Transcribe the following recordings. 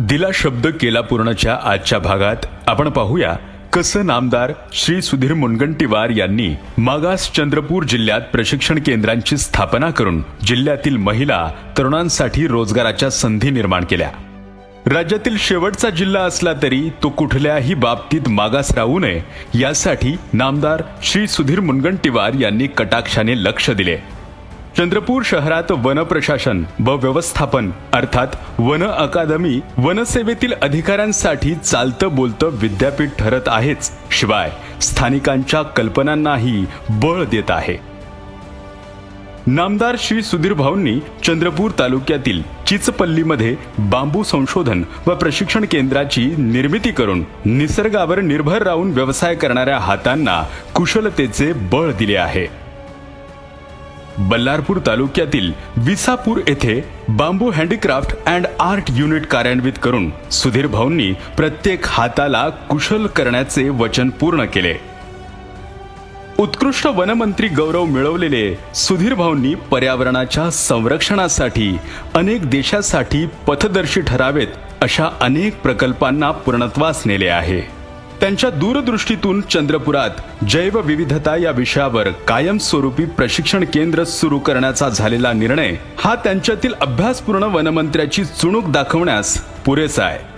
दिला शब्द केला पूर्णच्या आजच्या भागात आपण पाहूया कसं नामदार श्री सुधीर मुनगंटीवार यांनी मागास चंद्रपूर जिल्ह्यात प्रशिक्षण केंद्रांची स्थापना करून जिल्ह्यातील महिला तरुणांसाठी रोजगाराच्या संधी निर्माण केल्या. राज्यातील शेवटचा जिल्हा असला तरी तो कुठल्याही बाबतीत मागास राहू नये यासाठी नामदार श्री सुधीर मुनगंटीवार यांनी कटाक्षाने लक्ष दिले. चंद्रपूर शहरात वन प्रशासन व व्यवस्थापन अर्थात वन अकादमी वनसेवेतील अधिकाऱ्यांसाठी चालतं बोलतं विद्यापीठ ठरत आहेच. शिवाय स्थानिकांच्या कल्पनांनाही बळ देत आहे. नामदार श्री सुधीर भाऊंनी चंद्रपूर तालुक्यातील चिचपल्लीमध्ये बांबू संशोधन व प्रशिक्षण केंद्राची निर्मिती करून निसर्गावर निर्भर राहून व्यवसाय करणाऱ्या हातांना कुशलतेचे बळ दिले आहे. बल्लारपूर तालुक्यातील विसापूर येथे bamboo handicraft and art unit कार्यान्वित करून सुधीर भाऊंनी प्रत्येक हाताला कुशल करण्याचे वचन पूर्ण केले. उत्कृष्ट वनमंत्री गौरव मिळवलेले सुधीर भाऊंनी पर्यावरणाच्या संरक्षणासाठी अनेक देशासाठी पथदर्शी ठरावेत अशा अनेक प्रकल्पांना पूर्णत्वास नेले आहे. त्यांच्या दूरदृष्टीतून चंद्रपुरात जैवविविधता या विषयावर कायमस्वरूपी प्रशिक्षण केंद्र सुरू करण्याचा झालेला निर्णय हा त्यांच्यातील अभ्यासपूर्ण वनमंत्र्याची चुणूक दाखवण्यास पुरेसा आहे.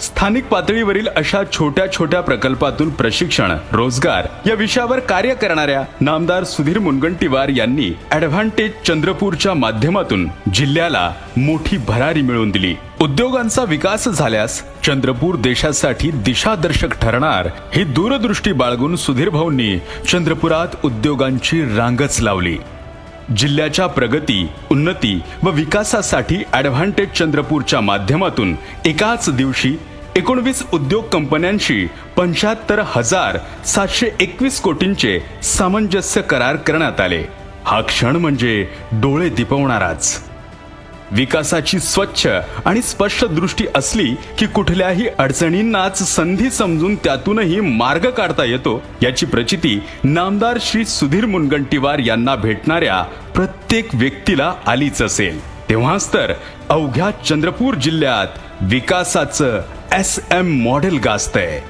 स्थानिक पातळीवरील अशा छोट्या छोट्या प्रकल्पातून प्रशिक्षण रोजगार या विषयावर कार्य करणाऱ्या नामदार सुधीर मुनगंटीवार यांनी ऍडव्हान्टेज चंद्रपूरच्या माध्यमातून जिल्ह्याला मोठी भरारी मिळवून दिली. उद्योगांचा विकास झाल्यास चंद्रपूर देशासाठी दिशादर्शक ठरणार ही दूरदृष्टी बाळगून सुधीर भाऊंनी चंद्रपुरात उद्योगांची रांगच लावली. जिल्ह्याच्या प्रगती उन्नती व विकासासाठी ॲडव्हान्टेज चंद्रपूरच्या माध्यमातून एकाच दिवशी एकोणवीस उद्योग कंपन्यांशी पंच्याहत्तर हजार सातशे एकवीस कोटींचे सामंजस्य करार करण्यात आले. हा क्षण म्हणजे डोळे दिपवणाराच. विकासाची स्वच्छ आणि स्पष्ट दृष्टी असली की कुठल्याही अडचणींनाच संधी समजून त्यातूनही मार्ग काढता येतो याची प्रचिती नामदार श्री सुधीर मुनगंटीवार यांना भेटणाऱ्या प्रत्येक व्यक्तीला आलीच असेल. तेव्हाच तर अवघ्या चंद्रपूर जिल्ह्यात विकासाचं एस एम मॉडेल गाजतंय.